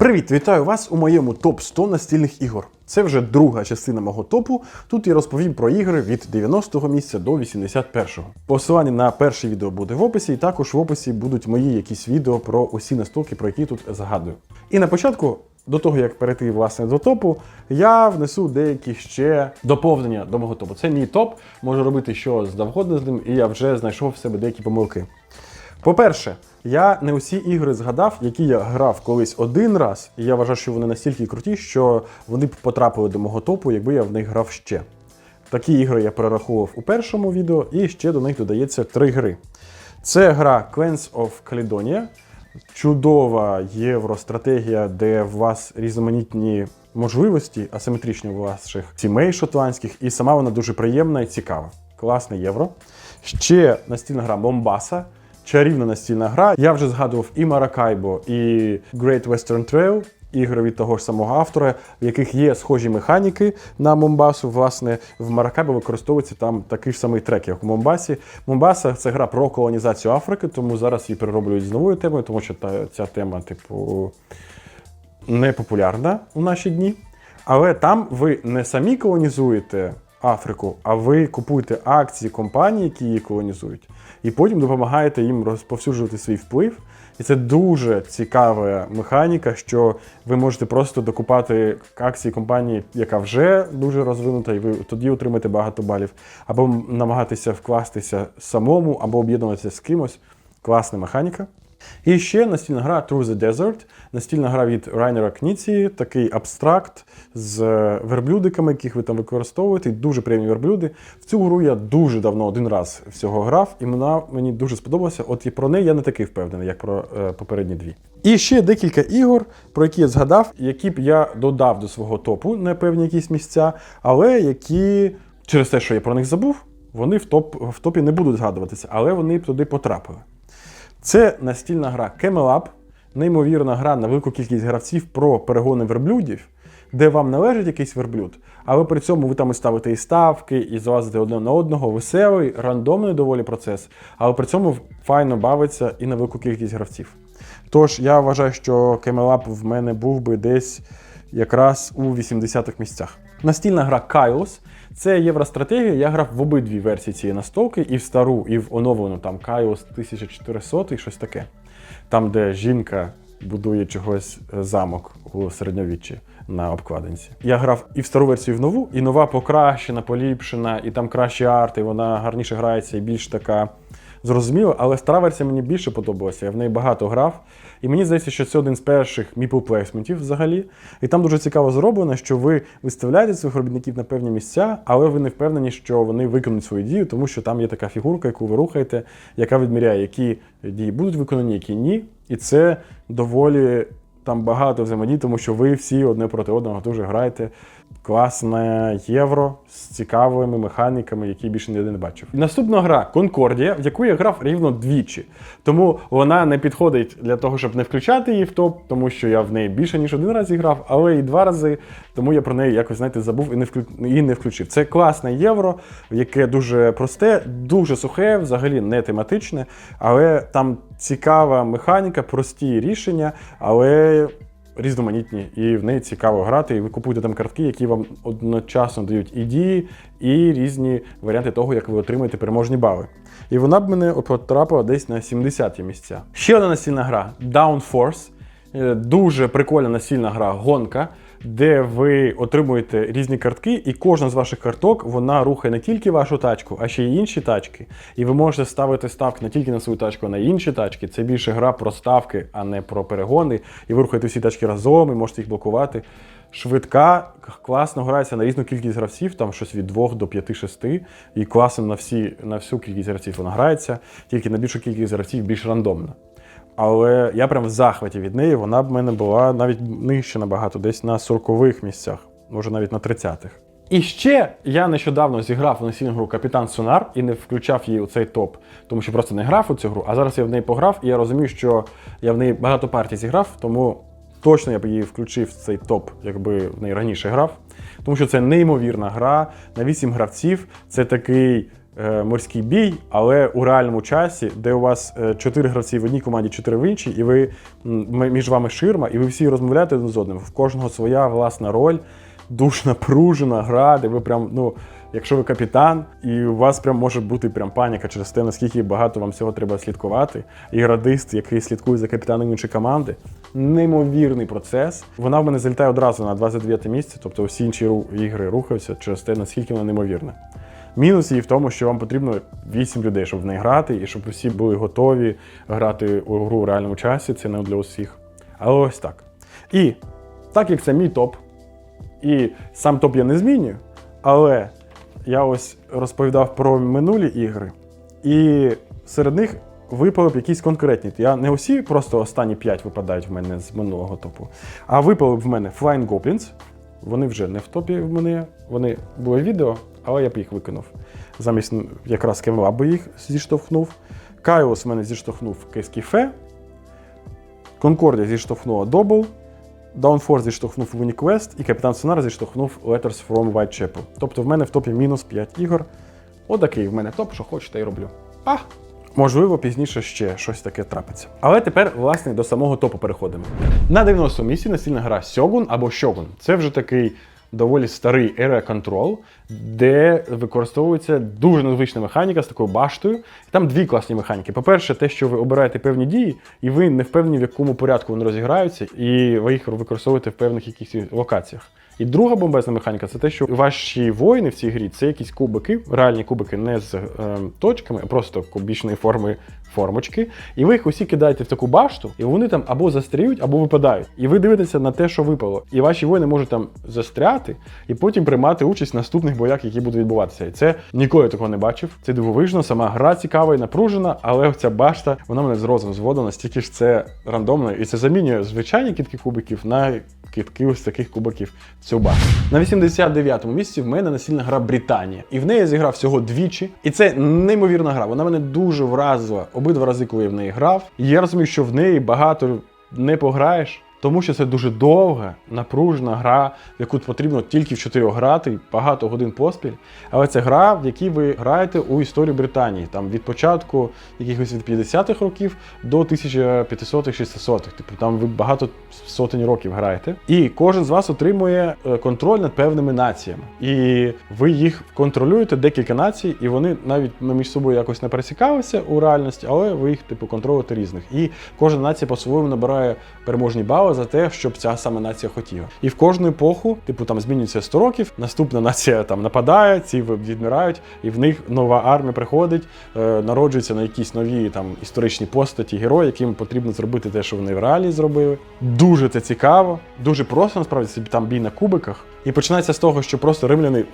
Привіт, вітаю вас у моєму топ 100 настільних ігор. Це вже друга частина мого топу. Тут я розповім про ігри від 90-го місця до 81-го. Посилання на перше відео буде в описі, і також в описі будуть мої якісь відео про усі настолки, про які тут згадую. І на початку. До того як перейти власне до топу, я внесу деякі ще доповнення до мого топу. Це мій топ, можу робити що завгодно з ним, і я вже знайшов в себе деякі помилки. По-перше, я не усі ігри згадав, які я грав колись один раз, і я вважаю, що вони настільки круті, що вони б потрапили до мого топу, якби я в них грав ще. Такі ігри я перераховував у першому відео, і ще до них додається три гри. Це гра Clans of Caledonia, чудова євростратегія, де в вас різноманітні можливості, асиметричні у ваших сімей шотландських, і сама вона дуже приємна і цікава. Класне євро. Ще настільна гра Бомбаса. Чарівна настільна гра. Я вже згадував і Maracaibo, і Great Western Trail, ігри від того ж самого автора, в яких є схожі механіки на Момбасу. Власне, в Maracaibo використовується там такий ж самий трек, як у Момбасі. Момбаса це гра про колонізацію Африки, тому зараз її перероблюють з новою темою, тому що та, ця тема, типу, не популярна у наші дні. Але там ви не самі колонізуєте Африку, а ви купуєте акції компаній, які її колонізують, і потім допомагаєте їм розповсюджувати свій вплив. І це дуже цікава механіка, що ви можете просто докупати акції компанії, яка вже дуже розвинута, і ви тоді отримаєте багато балів, або намагатися вкластися самому, або об'єднуватися з кимось. Класна механіка. І ще настільна гра Through the Desert, настільна гра від Райнера Кніці, такий абстракт з верблюдиками, яких ви там використовуєте. і Дуже приємні верблюди. В цю гру я дуже давно один раз всього грав, і вона мені дуже сподобалася. От і про неї я не такий впевнений, як про е, попередні дві. І ще декілька ігор, про які я згадав, які б я додав до свого топу на певні якісь місця, але які через те, що я про них забув, вони в, топ, в топі не будуть згадуватися, але вони б туди потрапили. Це настільна гра Camel неймовірна гра на велику кількість гравців про перегони верблюдів, де вам належить якийсь верблюд, але при цьому ви там і ставите і ставки, і залазите одне на одного. Веселий, рандомний доволі процес, але при цьому файно бавиться і на велику кількість гравців. Тож я вважаю, що Up в мене був би десь якраз у 80-х місцях. Настільна гра Kaios – це євростратегія. Я грав в обидві версії цієї настолки, і в стару, і в оновлену там Кайос 1400 і щось таке. Там, де жінка будує чогось е, замок у середньовіччі на обкладинці. Я грав і в стару версію, і в нову, і нова покращена, поліпшена, і там кращі арти, вона гарніше грається і більш така зрозуміла. Але стара мені більше подобалася. Я в неї багато грав. І мені здається, що це один з перших meeple плейсментів взагалі. І там дуже цікаво зроблено, що ви виставляєте своїх робітників на певні місця, але ви не впевнені, що вони виконують свою дію, тому що там є така фігурка, яку ви рухаєте, яка відміряє, які дії будуть виконані, які ні. І це доволі там багато взаємодій, тому що ви всі одне проти одного дуже граєте. Класне євро з цікавими механіками, які більше ніде не бачив. Наступна гра Конкордія, в яку я грав рівно двічі. Тому вона не підходить для того, щоб не включати її в топ, тому що я в неї більше ніж один раз грав, але і два рази. Тому я про неї якось знаєте забув і не вклю... і не включив. Це класне євро, яке дуже просте, дуже сухе, взагалі не тематичне, але там цікава механіка, прості рішення, але різноманітні, і в неї цікаво грати. І ви купуєте там картки, які вам одночасно дають і дії, і різні варіанти того, як ви отримаєте переможні бали. І вона б мене потрапила десь на 70-ті місця. Ще одна настільна гра Down Force. Е, Дуже прикольна настільна гра гонка, де ви отримуєте різні картки, і кожна з ваших карток вона рухає не тільки вашу тачку, а ще й інші тачки. І ви можете ставити ставки не тільки на свою тачку, а на інші тачки. Це більше гра про ставки, а не про перегони. І ви рухаєте всі тачки разом і можете їх блокувати. Швидка, класно грається на різну кількість гравців, там щось від 2 до 5-6. І класно на всі, на всю кількість гравців вона грається, тільки на більшу кількість гравців більш рандомно. Але я прям в захваті від неї, вона б мене була навіть нижче набагато, десь на 40-х місцях, може навіть на 30-х. І ще я нещодавно зіграв в настільну Капітан Сонар і не включав її у цей топ, тому що просто не грав у цю гру, а зараз я в неї пограв, і я розумію, що я в неї багато партій зіграв, тому точно я б її включив в цей топ, якби в неї раніше грав. Тому що це неймовірна гра на 8 гравців. Це такий морський бій, але у реальному часі, де у вас е, чотири гравці в одній команді, чотири в іншій, і ви між вами ширма, і ви всі розмовляєте один з одним. В кожного своя власна роль, дуже напружена гра, де ви прям, ну, якщо ви капітан, і у вас прям може бути прям паніка через те, наскільки багато вам всього треба слідкувати. І радист, який слідкує за капітаном іншої команди. Неймовірний процес. Вона в мене залітає одразу на 29 місце, тобто всі інші ігри рухаються через те, наскільки вона неймовірна. Мінус її в тому, що вам потрібно 8 людей, щоб в неї грати, і щоб всі були готові грати у гру в реальному часі. Це не для усіх. Але ось так. І так як це мій топ, і сам топ я не змінюю, але я ось розповідав про минулі ігри, і серед них випали б якісь конкретні. Я не усі просто останні 5 випадають в мене з минулого топу, а випали б в мене Flying Goblins. Вони вже не в топі в мене. Вони були відео, але я б їх викинув. Замість якраз Кемла би їх зіштовхнув. Кайос в мене зіштовхнув Кескіфе. Конкордія зіштовхнула Добл. Downforce зіштовхнув Uniquest і Капітан Сонар зіштовхнув Letters from Whitechapel. Тобто в мене в топі мінус 5 ігор. Отакий в мене топ, що хочу, та й роблю. А! Можливо, пізніше ще щось таке трапиться. Але тепер, власне, до самого топу переходимо. На 90 місці настільна гра Сьогун або Shogun. Це вже такий доволі старий Area Control, де використовується дуже незвична механіка з такою баштою. Там дві класні механіки. По-перше, те, що ви обираєте певні дії, і ви не впевнені, в якому порядку вони розіграються, і ви їх використовуєте в певних якихось локаціях. І друга бомбезна механіка це те, що ваші воїни в цій грі це якісь кубики, реальні кубики не з е, точками, а просто кубічної форми формочки. І ви їх усі кидаєте в таку башту, і вони там або застріють, або випадають. І ви дивитеся на те, що випало. І ваші воїни можуть там застряти і потім приймати участь в наступних боях, які будуть відбуватися. І це ніколи такого не бачив. Це дивовижно, сама гра цікава і напружена, але ця башта вона мене з розум зводила, настільки ж це рандомно, і це замінює звичайні кітки кубиків на китки ось таких кубиків цю башту. На 89-му місці в мене настільна гра Британія. І в неї зіграв всього двічі. І це неймовірна гра. Вона мене дуже вразила обидва рази, коли я в неї грав. І я розумію, що в неї багато не пограєш. Тому що це дуже довга, напружена гра, в яку потрібно тільки в 4 грати, багато годин поспіль. Але це гра, в якій ви граєте у історію Британії, там від початку якихось від 50-х років до 1500-600-х. Типу там ви багато сотень років граєте. І кожен з вас отримує е, контроль над певними націями. І ви їх контролюєте декілька націй, і вони навіть між собою якось не пересікалися у реальності, але ви їх типу контролюєте різних. І кожна нація по-своєму набирає переможні бали за те, щоб ця саме нація хотіла. І в кожну епоху, типу, там змінюється 100 років, наступна нація там нападає, ці відмирають, і в них нова армія приходить, е, народжуються на якісь нові там історичні постаті, герої, яким потрібно зробити те, що вони в реалії зробили. Дуже це цікаво, дуже просто насправді там бій на кубиках. І починається з того, що просто римляни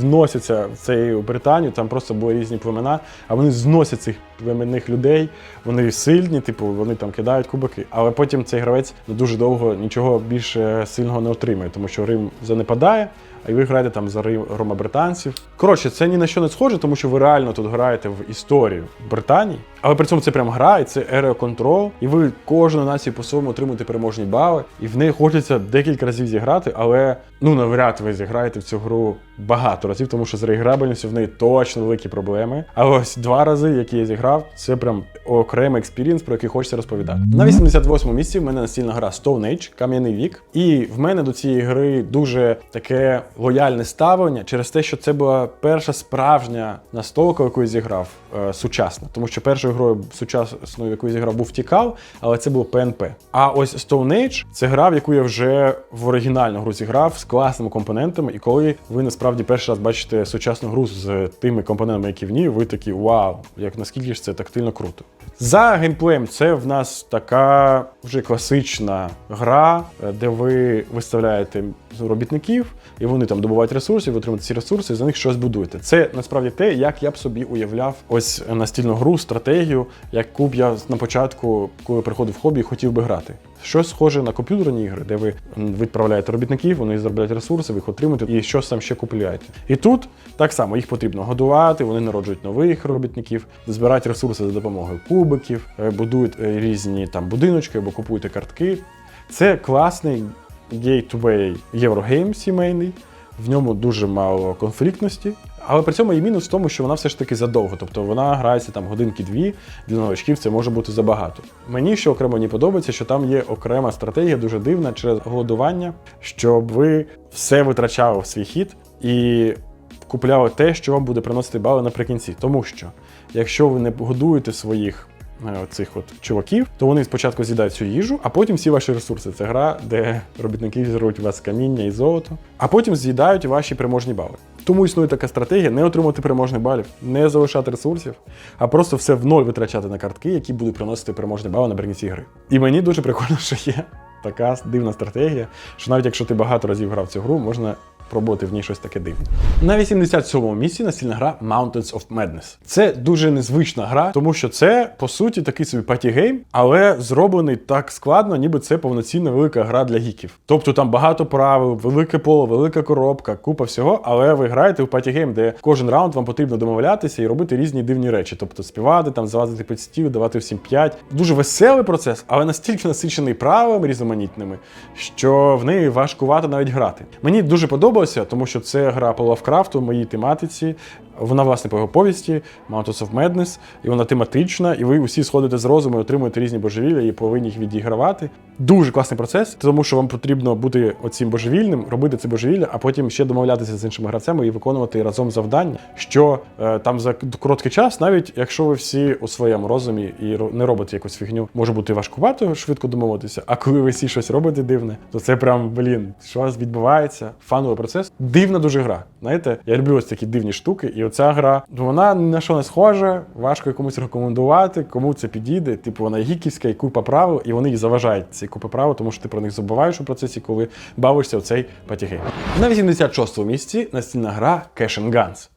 вносяться в цю Британію, там просто були різні племена, а вони зносять цих племенних людей. Вони сильні, типу, вони там кидають кубики. Але потім цей гравець дуже довго нічого більше сильного не отримує, тому що Рим занепадає, а ви граєте там за ромабританців. Коротше, це ні на що не схоже, тому що ви реально тут граєте в історію Британії. Але при цьому це прям гра, і це Area Control, і ви кожну націю по-своєму отримуєте переможні бали, і в неї хочеться декілька разів зіграти, але ну навряд ви зіграєте в цю гру багато разів, тому що з реіграбельністю в неї точно великі проблеми. А ось два рази, які я зіграв, це прям окремий експірієнс, про який хочеться розповідати. На 88-му місці в мене настільна гра Stone Age, Кам'яний вік. І в мене до цієї гри дуже таке лояльне ставлення через те, що це була перша справжня настолка, яку я зіграв е, сучасна. Тому що першою грою сучасною, яку я зіграв, був Тікал, але це було ПНП. А ось Stone Age це гра, в яку я вже в оригінальну гру зіграв з класними компонентами. І коли ви насправді перший раз бачите сучасну гру з тими компонентами, які в ній, ви такі вау, як наскільки ж це тактильно круто. За геймплеєм це в нас така вже класична гра, е, де ви виставляєте робітників, і вони там добувають ресурси, ви отримуєте ці ресурси, і за них щось будуєте. Це насправді те, як я б собі уявляв ось настільну гру, стратегію, яку б я на початку, коли приходив в хобі, хотів би грати. Щось схоже на комп'ютерні ігри, де ви відправляєте робітників, вони заробляють ресурси, ви їх отримуєте і щось там ще купуєте. І тут так само їх потрібно годувати, вони народжують нових робітників, збирають ресурси за допомогою кубиків, е, будують е, різні там будиночки або купуєте картки. Це класний гейтвей Єврогейм сімейний. В ньому дуже мало конфліктності, Але при цьому є мінус в тому, що вона все ж таки задовго. Тобто вона грається там годинки-дві. Для новачків це може бути забагато. Мені що окремо не подобається, що там є окрема стратегія, дуже дивна через голодування, щоб ви все витрачали в свій хід і купляли те, що вам буде приносити бали наприкінці. Тому що якщо ви не годуєте своїх цих от чуваків, то вони спочатку з'їдають цю їжу, а потім всі ваші ресурси. Це гра, де робітники зіруть у вас каміння і золото, а потім з'їдають ваші переможні бали. Тому існує така стратегія не отримати переможних балів, не залишати ресурсів, а просто все в ноль витрачати на картки, які будуть приносити переможні бали наприкінці гри. І мені дуже прикольно, що є така дивна стратегія, що навіть якщо ти багато разів грав цю гру, можна пробувати в ній щось таке дивне. На 87-му місці настільна гра Mountains of Madness. Це дуже незвична гра, тому що це по суті такий собі патігейм, але зроблений так складно, ніби це повноцінна велика гра для гіків. Тобто там багато правил, велике поле, велика коробка, купа всього, але ви граєте в патігейм, де кожен раунд вам потрібно домовлятися і робити різні дивні речі, тобто співати, там залазити під стіл, давати всім 5. Дуже веселий процес, але настільки насичений правилами різноманітними, що в неї важкувато навіть грати. Мені дуже подобалося, тому що це гра по Лавкрафту, моїй тематиці. Вона, власне, по його повісті, Mountains of Madness, і вона тематична, і ви усі сходите з розуму і отримуєте різні божевілля і повинні їх відігравати. Дуже класний процес, тому що вам потрібно бути оцім божевільним, робити це божевілля, а потім ще домовлятися з іншими гравцями і виконувати разом завдання, що е, там за короткий час, навіть якщо ви всі у своєму розумі і не робите якусь фігню, може бути важкувато швидко домовитися. А коли ви всі щось робите дивне, то це прям блін, що у вас відбувається? Фановий процес. Дивна дуже гра. Знаєте, я люблю ось такі дивні штуки, і оця гра, вона ні на що не схожа, важко комусь рекомендувати, кому це підійде. Типу, вона гіківська і купа правил, і вони їй заважають ці купи правил, тому що ти про них забуваєш у процесі, коли бавишся в цей патіги. На 86-му місці настільна гра Cash and Guns.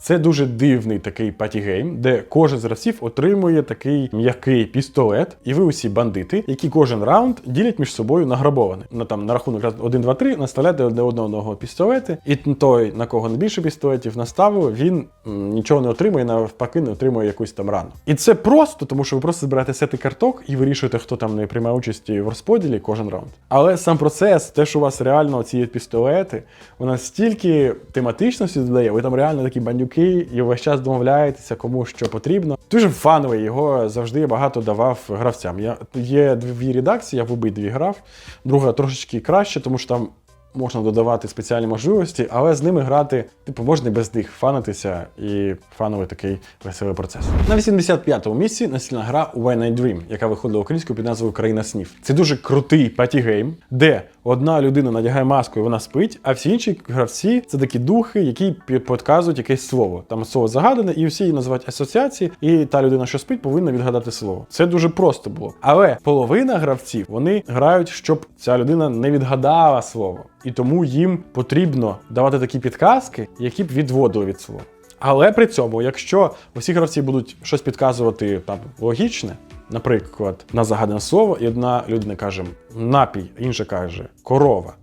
Це дуже дивний такий патігейм, де кожен з гравців отримує такий м'який пістолет, і ви усі бандити, які кожен раунд ділять між собою награбоване. На там на рахунок раз 1, 2, 3 наставляєте одне одного пістолети, і той, на кого найбільше пістолетів наставив, він м, нічого не отримує, навпаки, не отримує якусь там рану. І це просто, тому що ви просто збираєте сети карток і вирішуєте, хто там не приймає участі в розподілі кожен раунд. Але сам процес, те, що у вас реально ці пістолети, вона стільки тематичності додає, ви там реально такі бандюки, і весь час домовляєтеся, кому що потрібно. Дуже фановий, його завжди багато давав гравцям. Я, є дві редакції, я в обидві грав. Друга трошечки краще, тому що там можна додавати спеціальні можливості, але з ними грати, типу, можна і без них фанитися, і фановий такий веселий процес. На 85-му місці настільна гра When I Dream, яка виходила українською під назвою Країна снів. Це дуже крутий патігейм, де одна людина надягає маску і вона спить, а всі інші гравці це такі духи, які пі- підказують якесь слово. Там слово загадане, і всі її називають асоціації, і та людина, що спить, повинна відгадати слово. Це дуже просто було. Але половина гравців вони грають, щоб ця людина не відгадала слово. І тому їм потрібно давати такі підказки, які б відводили від слова. Але при цьому, якщо усі гравці будуть щось підказувати там логічне, наприклад, на загадане слово, і одна людина каже напій, інша каже корова,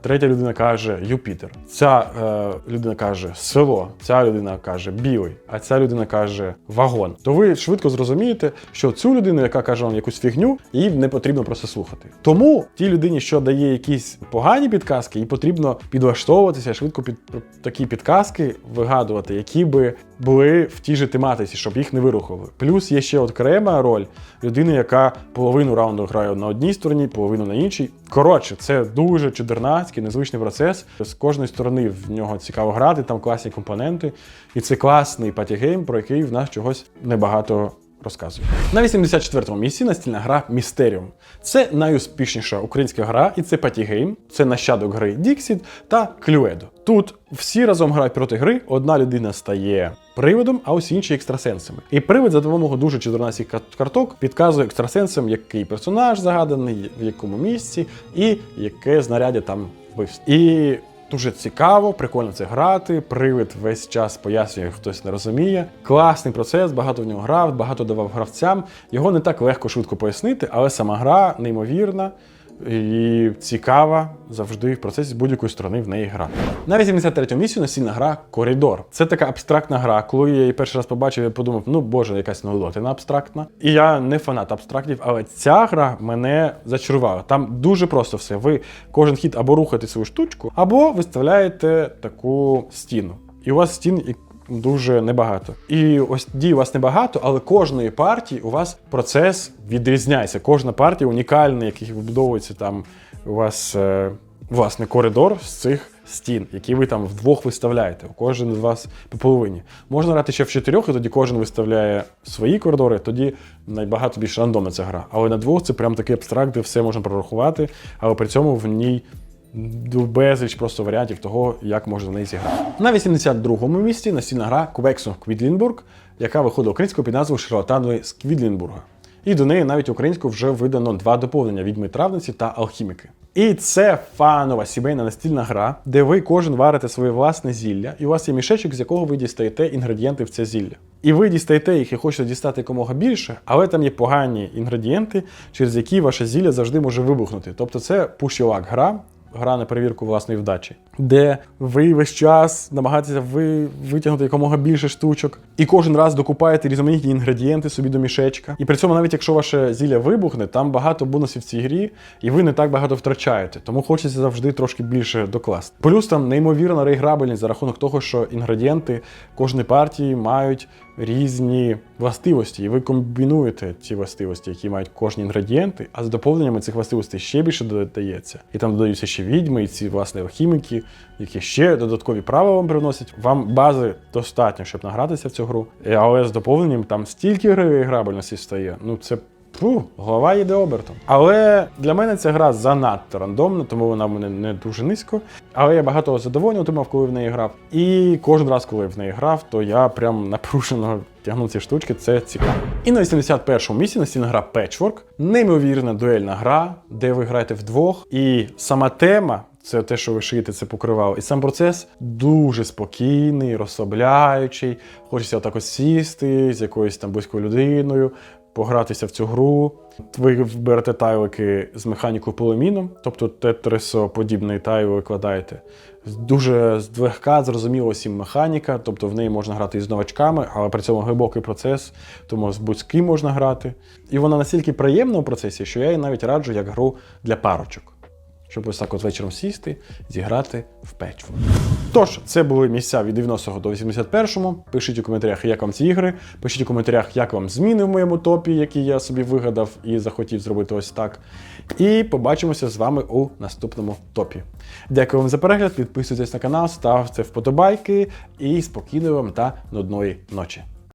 третя людина каже Юпітер. Ця е, людина каже село, ця людина каже білий, а ця людина каже вагон. То ви швидко зрозумієте, що цю людину, яка каже вам якусь фігню, їй не потрібно просто слухати. Тому тій людині, що дає якісь погані підказки, їй потрібно підлаштовуватися, швидко під такі підказки вигадувати, які би були в тій же тематиці, щоб їх не вирухували. Плюс є ще окрема роль людини, яка половину раунду грає на одній стороні, половину на іншій. Коротше, це дуже чудернацький, незвичний процес. З кожної сторони в нього цікаво грати, там класні компоненти. І це класний патігейм, про який в нас чогось небагато розказує. На 84-му місці настільна гра Mysterium. Це найуспішніша українська гра, і це патігейм, це нащадок гри Dixit та Cluedo. Тут всі разом грають проти гри, одна людина стає привидом, а ось інші екстрасенсами. І привид за допомогою дуже кар- карток підказує екстрасенсам, який персонаж загаданий, в якому місці, і яке знаряддя там вбивство. І Дуже цікаво, прикольно це грати. Привид весь час пояснює, хтось не розуміє. Класний процес, багато в нього грав, багато давав гравцям. Його не так легко швидко пояснити, але сама гра неймовірна і цікава завжди в процесі будь-якої сторони в неї грати. На 83-му місці настільна гра Коридор. Це така абстрактна гра. Коли я її перший раз побачив, я подумав, ну боже, якась нудотина абстрактна. І я не фанат абстрактів, але ця гра мене зачарувала. Там дуже просто все. Ви кожен хід або рухаєте свою штучку, або виставляєте таку стіну. І у вас стін дуже небагато. І ось дій у вас небагато, але кожної партії у вас процес відрізняється. Кожна партія унікальна, який вибудовується там у вас е, власне коридор з цих стін, які ви там вдвох виставляєте. Кожен з вас по половині. Можна грати ще в чотирьох, і тоді кожен виставляє свої коридори, тоді найбагато більш рандомна ця гра. Але на двох це прям такий абстракт, де все можна прорахувати, але при цьому в ній безліч просто варіантів того, як можна в неї зіграти. На 82-му місці настільна гра Квексу Квідлінбург, яка виходить українською під назвою Шарлатанові з Квідлінбурга. І до неї навіть українською вже видано два доповнення відьми травниці та алхіміки. І це фанова сімейна настільна гра, де ви кожен варите своє власне зілля, і у вас є мішечок, з якого ви дістаєте інгредієнти в це зілля. І ви дістаєте їх і хочете дістати якомога більше, але там є погані інгредієнти, через які ваше зілля завжди може вибухнути. Тобто це push-your-luck гра, гра на перевірку власної вдачі, де ви весь час намагаєтеся ви витягнути якомога більше штучок, і кожен раз докупаєте різноманітні інгредієнти собі до мішечка. І при цьому, навіть якщо ваше зілля вибухне, там багато бонусів в цій грі, і ви не так багато втрачаєте. Тому хочеться завжди трошки більше докласти. Плюс там неймовірна реіграбельність за рахунок того, що інгредієнти кожної партії мають різні властивості, і ви комбінуєте ці властивості, які мають кожні інгредієнти, а з доповненнями цих властивостей ще більше додається. І там додаються ще відьми, і ці власне алхіміки, які ще додаткові правила вам приносять. Вам бази достатньо, щоб награтися в цю гру. Але з доповненням там стільки гри грабельності стає. Ну це. Фу, голова йде обертом. Але для мене ця гра занадто рандомна, тому вона в мене не дуже низько. Але я багато задоволення отримав, коли в неї грав. І кожен раз, коли в неї грав, то я прям напружено тягнув ці штучки, це цікаво. І на 81-му місці настільна гра Patchwork. Неймовірна дуельна гра, де ви граєте вдвох. І сама тема. Це те, що ви шиєте, це покривало. І сам процес дуже спокійний, розслабляючий. Хочеться ось сісти з якоюсь там близькою людиною, погратися в цю гру. Ви берете тайлики з механікою полеміном, тобто тетрисоподібний тайл викладаєте. Дуже злегка, зрозуміло всім механіка, тобто в неї можна грати і з новачками, але при цьому глибокий процес, тому з будь-ким можна грати. І вона настільки приємна у процесі, що я її навіть раджу як гру для парочок. Щоб ось так от вечором сісти, зіграти в печиво. Тож, це були місця від 90 до 81. Пишіть у коментарях, як вам ці ігри. Пишіть у коментарях, як вам зміни в моєму топі, які я собі вигадав і захотів зробити ось так. І побачимося з вами у наступному топі. Дякую вам за перегляд, підписуйтесь на канал, ставте вподобайки і спокійної вам та нудної ночі.